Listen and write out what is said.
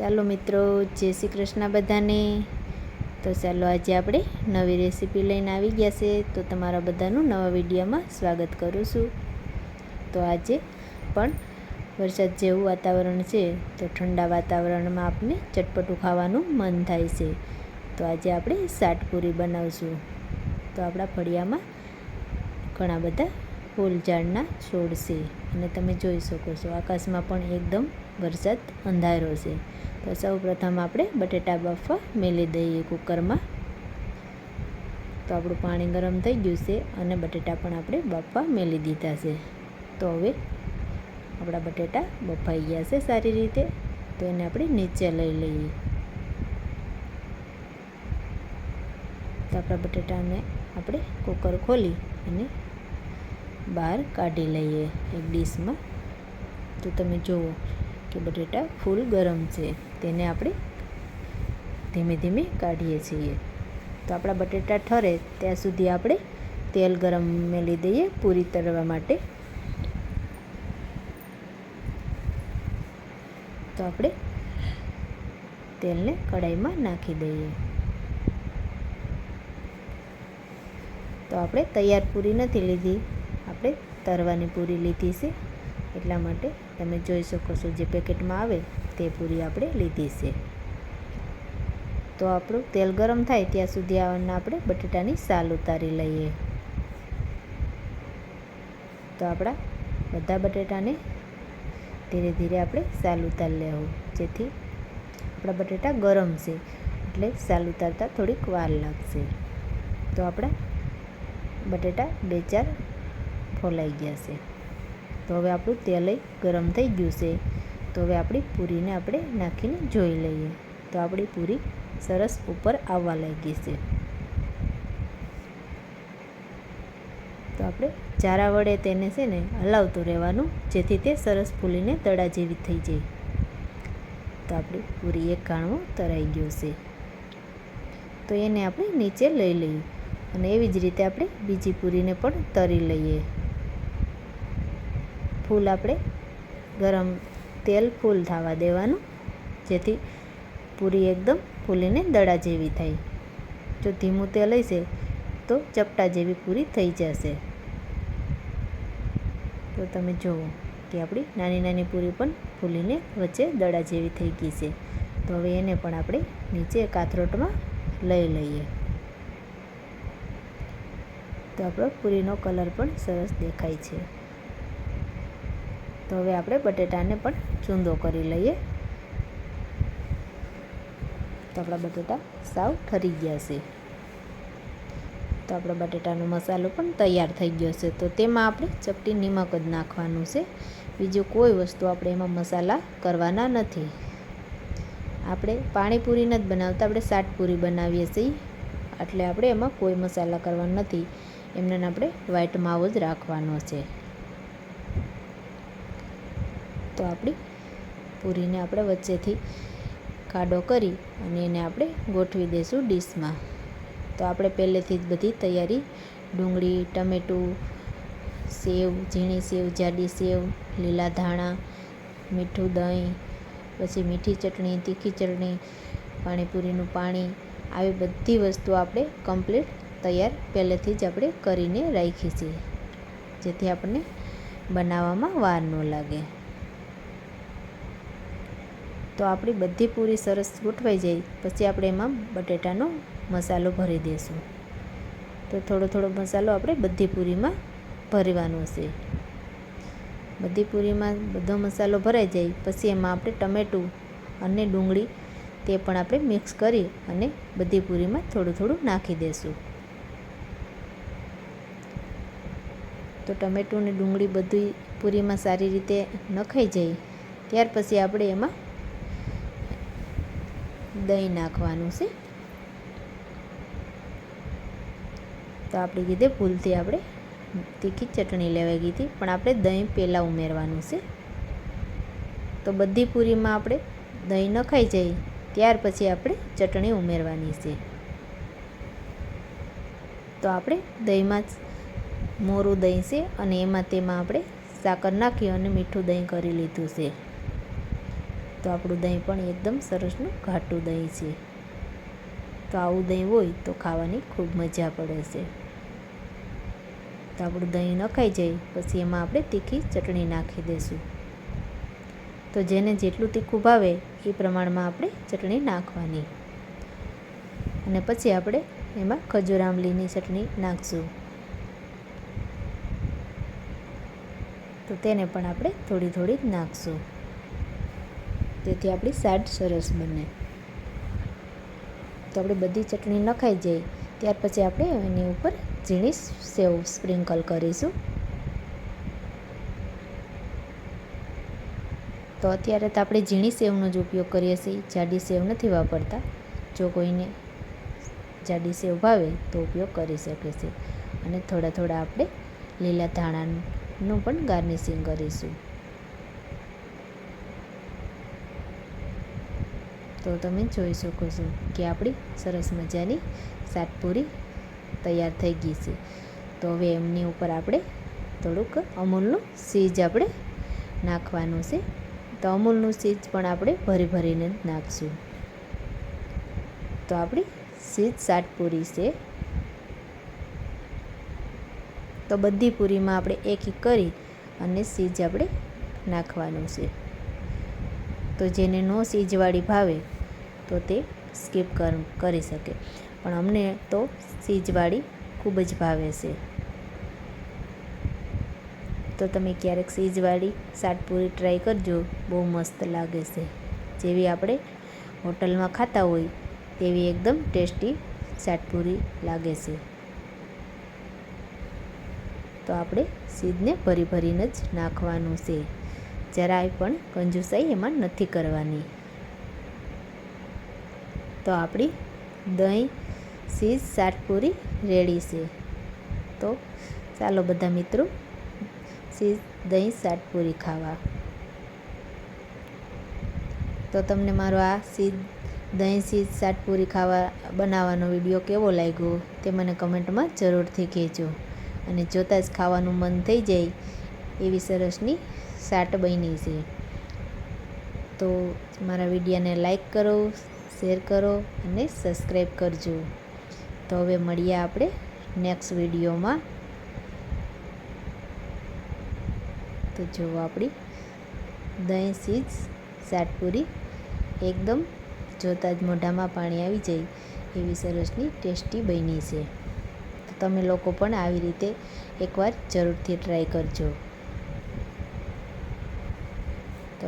ચાલો મિત્રો, જય શ્રી કૃષ્ણ બધાને. તો ચાલો આજે આપણે નવી રેસીપી લઈને આવી ગયા છે. તો તમારા બધાનું નવા વિડીયોમાં સ્વાગત કરું છું. તો આજે પણ વરસાદ જેવું વાતાવરણ છે, તો ઠંડા વાતાવરણમાં આપને ચટપટું ખાવાનું મન થાય છે. તો આજે આપણે સાટપુરી બનાવશું. તો આપણા ફળિયામાં ઘણા બધા ફૂલ ઝાડના છોડ છે. અને તમે જોઈ શકો છો, આકાશમાં પણ એકદમ વરસાદ અંધારો છે. તો સૌ પ્રથમ આપણે બટેટા બફવા મેલી દઈએ કુકરમાં. તો આપણું પાણી ગરમ થઈ ગયું છે અને બટેટા પણ આપણે બફવા મેલી દીધા છે. તો હવે આપણા બટેટા બફાઈ ગયા છે સારી રીતે. તો એને આપણે નીચે લઈ લઈએ. તો આપણા બટેટાને આપણે કુકર ખોલી અને બહાર કાઢી લઈએ એક ડીશમાં. તો તમે જુઓ કે બટેટા ફૂલ ગરમ છે, તેને આપણે ધીમે ધીમે કાઢીએ છીએ. તો આપણા બટેટા ઠરે ત્યાં સુધી આપણે તેલ ગરમ મેલી દઈએ પૂરી તળવા માટે. તો આપણે તેલને કઢાઈમાં નાખી દઈએ. તો આપણે તૈયાર પૂરી નથી લીધી, આપણે તરવાની પૂરી લીધી છે. એટલા માટે તમે જોઈ શકો છો જે પેકેટમાં આવે તે પૂરી આપણે લીધી છે. તો આપણું તેલ ગરમ થાય ત્યાં સુધી આવવાના આપણે બટેટાની સાલ ઉતારી લઈએ. તો આપણા બધા બટેટાને ધીરે ધીરે આપણે સાલ ઉતારી લેવું. જેથી આપણા બટેટા ગરમ છે, એટલે સાલ ઉતારતા થોડીક વાર લાગશે. તો આપણા બટેટા બે ચાર ફોલાઈ ગયા છે. તો હવે આપણું તેલ ગરમ થઈ ગયું છે. તો હવે આપણી પૂરીને આપણે નાખીને જોઈ લઈએ. તો આપણી પૂરી સરસ ઉપર આવવા લાગી છે. તો આપણે ચારા વડે તેને છે ને હલાવતું રહેવાનું, જેથી તે સરસ ફૂલીને તળા જેવી થઈ જાય. તો આપણી પૂરી એક કાણવો તરાઈ ગયો છે. તો એને આપણે નીચે લઈ લઈએ અને એવી જ રીતે આપણે બીજી પૂરીને પણ તરી લઈએ. ફૂલ આપણે ગરમ તેલ ફૂલ થવા દેવાનું, જેથી પૂરી એકદમ ફૂલીને દડા જેવી થાય જો ધીમું તેલ હશે તો ચપટા જેવી પૂરી થઈ જશે. તો તમે જુઓ કે આપણી નાની નાની પૂરી પણ ફૂલીને વચ્ચે દડા જેવી થઈ ગઈ છે. તો હવે એને પણ આપણે નીચે કાથરોટમાં લઈ લઈએ. તો આપણો પૂરીનો કલર પણ સરસ દેખાય છે. તો હવે આપણે બટેટાને પણ ચૂંદો કરી લઈએ. તો આપણા બટેટા સાવ ઠરી ગયા છે. તો આપણા બટેટાનો મસાલો પણ તૈયાર થઈ ગયો છે. તો તેમાં આપણે ચપટી નિમક જ નાખવાનું છે. બીજું કોઈ વસ્તુ આપણે એમાં મસાલા કરવાના નથી. આપણે પાણીપુરી નથી બનાવતા, આપણે સાટપુરી બનાવીએ છીએ. એટલે આપણે એમાં કોઈ મસાલા કરવાના નથી. એમને આપણે વ્હાઈટ માવો જ રાખવાનો છે. તો આપણી પૂરીને આપણે વચ્ચેથી કાડો કરી અને એને આપણે ગોઠવી દઈશું ડીશમાં. તો આપણે પહેલેથી જ બધી તૈયારી, ડુંગળી, ટમેટું, સેવ, ઝીણી સેવ, જાડી સેવ, લીલા ધાણા, મીઠું દહીં, પછી મીઠી ચટણી, તીખી ચટણી, પાણીપુરીનું પાણી, આવી બધી વસ્તુ આપણે કમ્પ્લીટ તૈયાર પહેલેથી જ આપણે કરીને રાખી છીએ જેથી આપણને બનાવવામાં વાર ન લાગે. તો આપણી બધી પૂરી સરસ ગોઠવાઈ જાય. પછી આપણે એમાં બટેટાનો મસાલો ભરી દઈશું તો થોડો થોડો મસાલો આપણે બધી પૂરીમાં ભરવાનો છે. બધી પૂરીમાં બધો મસાલો ભરાઈ જાય. પછી એમાં આપણે ટમેટું અને ડુંગળી તે પણ આપણે મિક્સ કરી અને બધી પૂરીમાં થોડું થોડું નાખી દઈશું તો ટમેટું અને ડુંગળી બધી પૂરીમાં સારી રીતે નખાઈ જાય. ત્યાર પછી આપણે એમાં દહીં નાખવાનું છે. તો આપણી કીધે ભૂલથી આપણે તીખી ચટણી લેવાઈ ગઈ હતી, પણ આપણે દહીં પહેલાં ઉમેરવાનું છે. તો બધી પૂરીમાં આપણે દહીં નખાઈ જાય, ત્યાર પછી આપણે ચટણી ઉમેરવાની છે. તો આપણે દહીંમાં મોરું દહીં છે અને એમાં તેમાં આપણે સાકર નાખી અને મીઠું દહીં કરી લીધું છે. તો આપણું દહીં પણ એકદમ સરસનું ઘાટું દહીં છે. તો આવું દહીં હોય તો ખાવાની ખૂબ મજા પડે છે. તો આપણું દહીં નખાઈ જાય, પછી એમાં આપણે તીખી ચટણી નાખી દઈશું તો જેને જેટલું તીખું ભાવે એ પ્રમાણમાં આપણે ચટણી નાખવાની. અને પછી આપણે એમાં ખજૂર આંબલીની ચટણી નાખશું. તો તેને પણ આપણે થોડી થોડી નાખશું. તેથી આપણી સાડ સરસ બને. તો આપણે બધી ચટણી નખાઈ જાય, ત્યાર પછી આપણે એની ઉપર ઝીણી સેવ સ્પ્રિંકલ કરીશું. તો અત્યારે તો આપણે ઝીણી સેવનો જ ઉપયોગ કરીએ છીએ, જાડી સેવ નથી વાપરતા. જો કોઈને જાડી સેવ ભાવે તો ઉપયોગ કરી શકે છે. અને થોડા થોડા આપણે લીલા ધાણાનું પણ ગાર્નિશિંગ કરીશું. તો તમે જોઈ શકો છો કે આપણી સરસ મજાની સાતપુરી તૈયાર થઈ ગઈ છે. તો હવે એમની ઉપર આપણે થોડુંક અમૂલનું સીજ આપણે નાખવાનું છે. તો અમૂલનું સીજ પણ આપણે ભરી ભરીને નાખશું. તો આપણી સીજ સાતપુરી છે. તો બધી પૂરીમાં આપણે એક એક કરી અને સીજ આપણે નાખવાનું છે. તો જેને નો સીજવાળી ભાવે, તો તે સ્કીપ કર શકે. પણ અમને તો સીજવાળી ખૂબ જ ભાવે છે. તો તમે ક્યારેક સીજવાળી સાટપુરી ટ્રાય કરજો, બહુ મસ્ત લાગે છે. જેવી આપણે હોટલમાં ખાતા હોય, તેવી એકદમ ટેસ્ટી સાટપુરી લાગે છે. તો આપણે સીજને ભરી ભરીને જ નાખવાનું છે. જરાય પણ કંજુસાઈ એમાં નથી કરવાની. તો આપણી દહીં સીઝ સાટપુરી રેડી છે. તો ચાલો બધા મિત્રો સીઝ દહીં સાટપુરી ખાવા. તો તમને મારો આ સીઝ દહીં સીઝ સાટપુરી ખાવા બનાવવાનો વીડિયો કેવો લાગ્યો તે મને કમેન્ટમાં જરૂરથી કહેજો. અને જોતાં જ ખાવાનું મન થઈ જાય એવી સરસની સાટ બની છે. તો મારા વિડીયોને લાઈક કરો, શેર કરો અને સબસ્ક્રાઈબ કરજો. તો હવે મળીએ આપણે નેક્સ્ટ વિડીયોમાં. તો જો આપણી દહીં સીજ સાટપુરી એકદમ જોતાં જ મોઢામાં પાણી આવી જાય એવી સરસની ટેસ્ટી બની છે. તો તમે લોકો પણ આવી રીતે એકવાર જરૂરથી ટ્રાય કરજો.